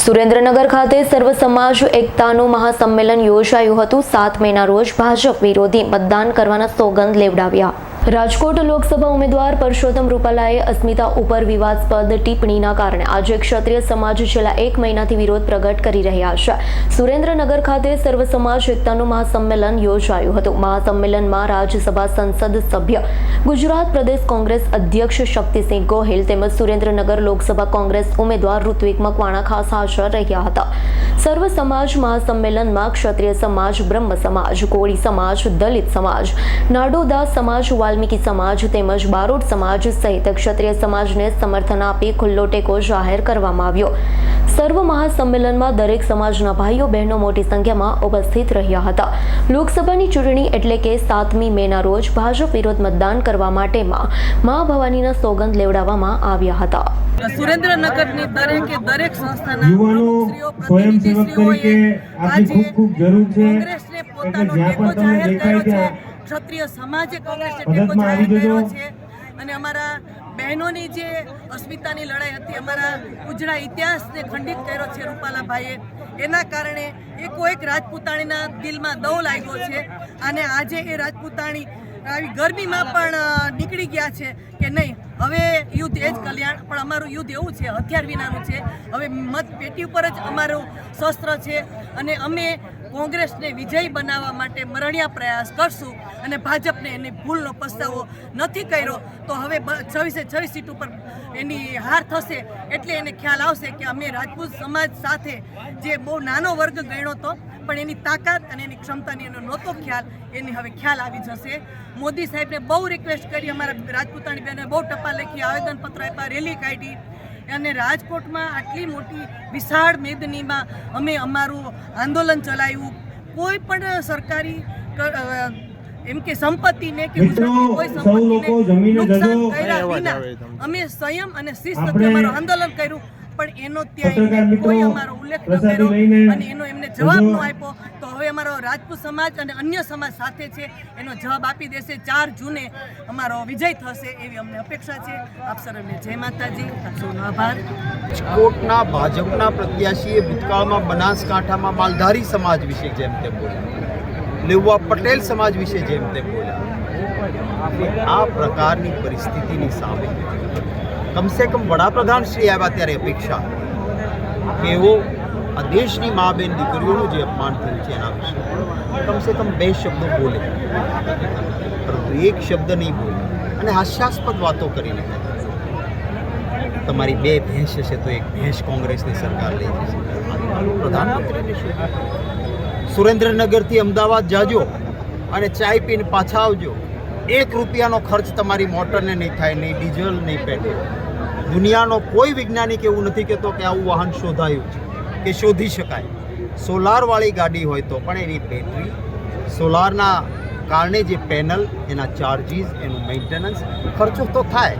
સુરેન્દ્રનગર ખાતે સર્વ સમાજ એકતાનું મહાસંમેલન યોજાયું હતું. સાત મેના રોજ ભાજપ વિરોધી મતદાન કરવાના સોગંદ લેવડાવ્યા. રાજકોટ લોકસભા ઉમેદવાર પરસોત્તમ રૂપાલાએ અસ્મિતા ઉપર વિવાદસ્પદ ટિપ્પણીના કારણે આજે ક્ષત્રિય સમાજ છેલ્લા એક મહિનાથી વિરોધ પ્રગટ કરી રહ્યા છે. સુરેન્દ્રનગર ખાતે સર્વ સમાજ એકતાનું મહાસંમેલન યોજાયું હતું. મહાસંમેલનમાં રાજ્યસભા સંસદ સભ્ય, ગુજરાત પ્રદેશ કોંગ્રેસ અધ્યક્ષ શક્તિસિંહ ગોહિલ તેમજ સુરેન્દ્રનગર લોકસભા કોંગ્રેસ ઉમેદવાર ઋત્વિક મકવાણા ખાસ હાજર રહ્યા હતા. સર્વ સમાજ મહાસંમેલનમાં ક્ષત્રિય સમાજ, બ્રહ્મ સમાજ, કોળી સમાજ, દલિત સમાજ નાડોદા સમાજ વાલ્મીકી સમાજ તેમજ બારોટ સમાજ સહિત ક્ષત્રિય સમાજને સમર્થન આપી ખુલ્લો ટેકો જાહેર કરવામાં આવ્યો. સર્વ મહાસંમેલનમાં દરેક સમાજના ભાઈઓ બહેનો મોટી સંખ્યામાં ઉપસ્થિત રહ્યા હતા. લોકસભાની ચૂંટણી એટલે કે સાતમી મેના રોજ ભાજપ વિરોધ મતદાન કરવા માટેમાં મા ભવાનીના સોગંદ લેવડાવવામાં આવ્યા હતા. સુરેન્દ્રનગરની દરેકે દરેક સંસ્થાના યુવાનો સ્વયંસેવક તરીકે આપની ખૂબ ખૂબ જરૂર છે એટલે પોતાનો જ્યાં પણ તમને દેખાય છે. ત્યાં ક્ષત્રિય સમાજે કોંગ્રેસને ટેકો જાહેર કર્યો છે અને અમારા બહેનોની જે અસ્મિતાની લડાઈ હતી અમારા ઉજળા ઇતિહાસને ખંડિત કર્યો છે રૂપાલાભાઈએ. એના કારણે એ કોઈક રાજપૂતાણીના દિલમાં દૌ લાગ્યો છે અને આજે એ રાજપૂતાણી આવી ગરમીમાં પણ નીકળી ગયા છે કે નહીં. હવે યુદ્ધ એ જ કલ્યાણ પણ અમારું યુદ્ધ એવું છે હથિયાર વિનાનું છે. હવે મત પેટી ઉપર જ અમારું શસ્ત્ર છે અને અમે કોંગ્રેસને વિજયી બનાવવા માટે મરણિયા પ્રયાસ કરશું અને ભાજપને એની ભૂલનો પસ્તાવો નથી કર્યો, તો હવે છવ્વીસે છવ્વીસ સીટ ઉપર એની હાર થશે એટલે એને ખ્યાલ આવશે કે અમે રાજપૂત સમાજ સાથે જે બહુ નાનો વર્ગ ગણ્યો હતો પણ એની તાકાત અને એની ક્ષમતાની એનો નહોતો ખ્યાલ, એની હવે ખ્યાલ આવી જશે. મોદી સાહેબને બહુ રિક્વેસ્ટ કરી, અમારા રાજપૂતાણી બહેને બહુ ટપા લખી, આવેદનપત્ર આપ્યા રેલી કાઢી અને રાજકોટમાં આટલી મોટી વિશાળ મેદનીમાં અમે અમારું આંદોલન ચલાવ્યું. કોઈ પણ સરકારી એમ કે સંપત્તિને કે કોઈ સંપત્તિને જમીને નુકસાન કર્યા વિના અમે સંયમ અને શિસ્ત અમારું આંદોલન કર્યું. પણ એનો ત્યાં કોઈ અમારો ઉલ્લેખ ન કર્યો અને એનો એમને જવાબ ન આપ્યો. હવે અમારો રાજપૂત સમાજ અને અન્ય સમાજ સાથે છે. એનો જવાબ આપી દેશે ચાર જૂને. અમારો વિજય થશે એવી અમને અપેક્ષા છે. આપ સર્વને જય માતાજી. આપ સૌનો આભાર. રાજકોટના ભાજપના પ્રત્યાશીએ ભૂતકાળમાં બનાસકાંઠામાં માલધારી સમાજ વિશે જેમ તેમ બોલ્યા. લેવા પટેલ સમાજ વિશે જેમ તેમ બોલ્યા. આ પ્રકારની પરિસ્થિતિની સામે કમસે કમ વડાપ્રધાન શ્રી આવ્યા ત્યારે અપેક્ષા. કે એવો આ દેશની મા બેન દીકરીઓનું જે અપમાન થયું છે એના વિશે. કમસે કમ બે શબ્દો બોલે. પરંતુ એક શબ્દ નહીં બોલે. અને હાસ્યાસ્પદ વાતો કરીને તમારી બે ભેંસ હશે તો એક ભેંસ કોંગ્રેસની સરકાર લઈ જશે. સુરેન્દ્રનગરથી અમદાવાદ જાજો અને ચાય પીને પાછા આવજો. એક રૂપિયાનો ખર્ચ તમારી મોટરને નહીં થાય, નહીં ડીઝલ, નહીં પેટ્રોલ. દુનિયાનો કોઈ વૈજ્ઞાનિક એવું નથી કહેતો કે આવું વાહન શોધાયું છે. કે શોધી શકાય. સોલારવાળી ગાડી હોય તો પણ એની બેટરી સોલારના કારણે જે પેનલ એના ચાર્જીસ એનું મેન્ટેનન્સ ખર્ચો તો થાય.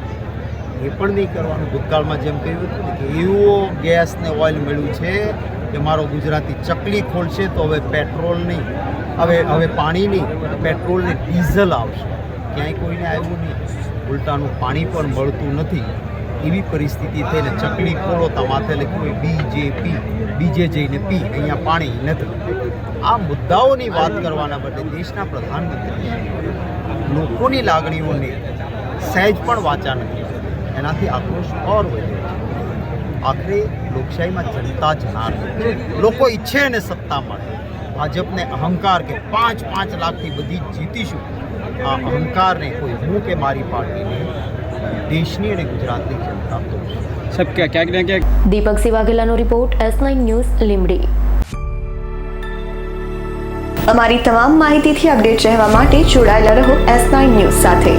એ પણ નહીં કરવાનું. ભૂતકાળમાં જેમ કહ્યું હતું કે એવો ગેસ ને ઓઇલ મળ્યું છે કે મારો ગુજરાતી ચકલી ખોલશે તો હવે પેટ્રોલ નહીં. હવે હવે પાણી નહીં. પેટ્રોલ ને ડીઝલ આવશે. ક્યાંય કોઈને આવ્યું નહીં. ઉલટાનું પાણી પણ મળતું નથી. એવી પરિસ્થિતિ થઈને ચકડી ખોલો તો માથે લખ્યું બીજેપી બીજે જઈને પી, અહીંયા પાણી નથી. આ મુદ્દાઓની વાત કરવાના બદલે દેશના પ્રધાનમંત્રી લોકોની લાગણીઓને સહેજ પણ વાંચા નથી. એનાથી આક્રોશ ઓર વધ્યો આખરે લોકશાહીમાં જનતા જનાર લોકો ઈચ્છે અને સત્તા મળે. ભાજપને અહંકાર કે પાંચ પાંચ લાખથી બધી જીતીશું. આ અહંકારને કોઈ હું કે મારી પાર્ટીને દેશની અને ગુજરાતની જનતા સાહેબ ક્યાં- ક્યાંક ને ક્યાંક Deepak સિવાગેલાનો report S nine news Limdi અમારી તમામ માહિતીથી અપડેટ રહેવા માટે જોડાયેલા રહો એસ નાઇન ન્યૂઝ સાથે.